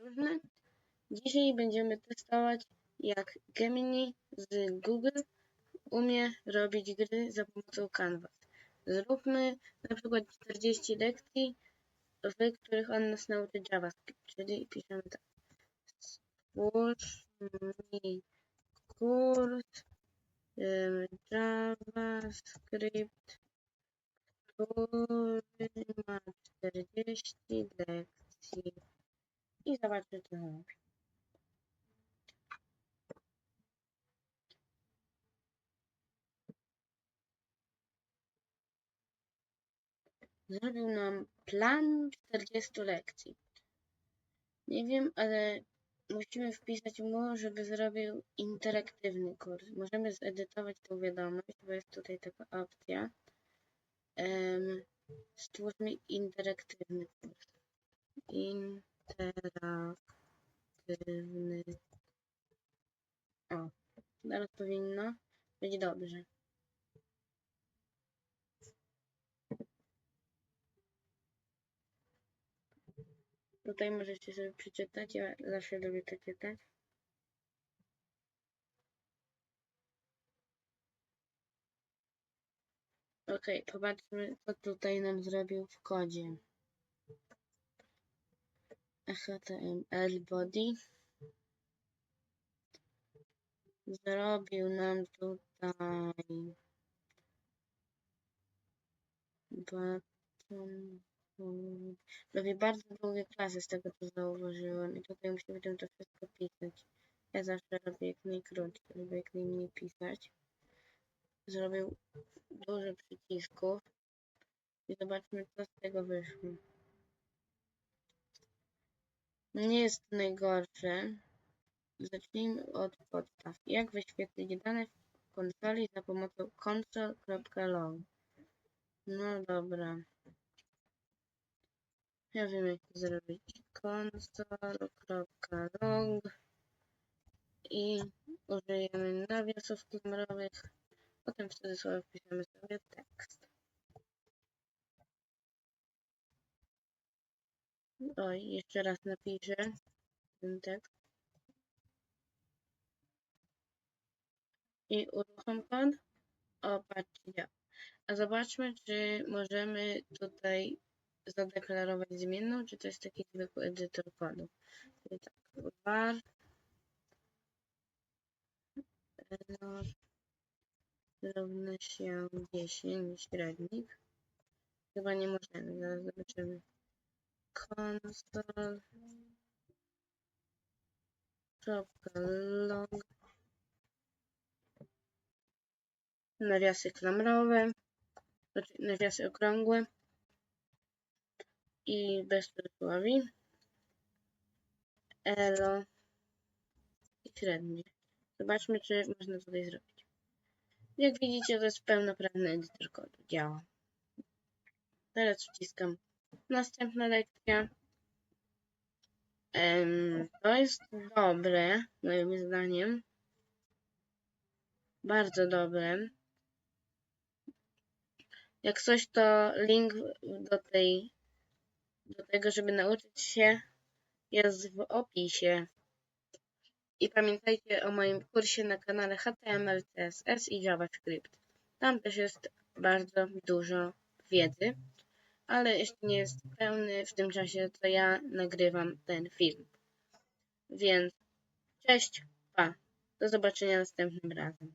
różne. Dzisiaj będziemy testować, jak Gemini z Google umie robić gry za pomocą Canvas. Zróbmy na przykład 40 lekcji, w których on nas nauczy JavaScript, czyli piszemy tak. Stwórz mi kurs em, JavaScript, który ma 40 lekcji i zobaczmy, co robi. Zrobił nam plan 40 lekcji. Nie wiem, ale musimy wpisać mu, żeby zrobił interaktywny kurs. Możemy zedytować tą wiadomość, bo jest tutaj taka opcja. Um, stwórz mi interaktywny kurs. Interaktywny. O, teraz powinno być dobrze. Tutaj możecie sobie przeczytać, ja zawsze lubię to czytać. Ok, popatrzmy, co tutaj nam zrobił w kodzie. HTML body. Zrobił nam tutaj button Robię bardzo długie klasy z tego co zauważyłem i tutaj będę to wszystko pisać. Ja zawsze robię jak najkrótsze, lubię jak najmniej pisać. Zrobił dużo przycisków i zobaczmy co z tego wyszło. Nie jest najgorsze. Zacznijmy od podstaw. Jak wyświetlić dane w konsoli za pomocą console.log. No dobra. Ja wiem jak to zrobić. console.log i użyjemy nawiasów numerowych. Potem w cudzysłowie wpiszemy sobie tekst. Oj, jeszcze raz napiszę ten tekst. I uruchom kod. O, patrzcie. A zobaczmy, czy możemy tutaj zadeklarować zmienną, czy to jest taki zwykły edytor kodu. Czyli tak, var error równa się 10 średnik. Chyba nie możemy, zaraz zobaczymy. Console log nawiasy klamrowe, znaczy nawiasy okrągłe i bez cudzysłowi. Elo i średnie. Zobaczmy, czy można tutaj zrobić. Jak widzicie, to jest pełnoprawny edytor kodu. Działa. Teraz wciskam następna lekcja. to jest dobre, moim zdaniem. Bardzo dobre. Jak coś, to link do tej do tego, żeby nauczyć się, jest w opisie. I pamiętajcie o moim kursie na kanale HTML, CSS i JavaScript. Tam też jest bardzo dużo wiedzy, ale jeszcze nie jest pełny w tym czasie, co ja nagrywam ten film. Więc cześć, pa. Do zobaczenia następnym razem.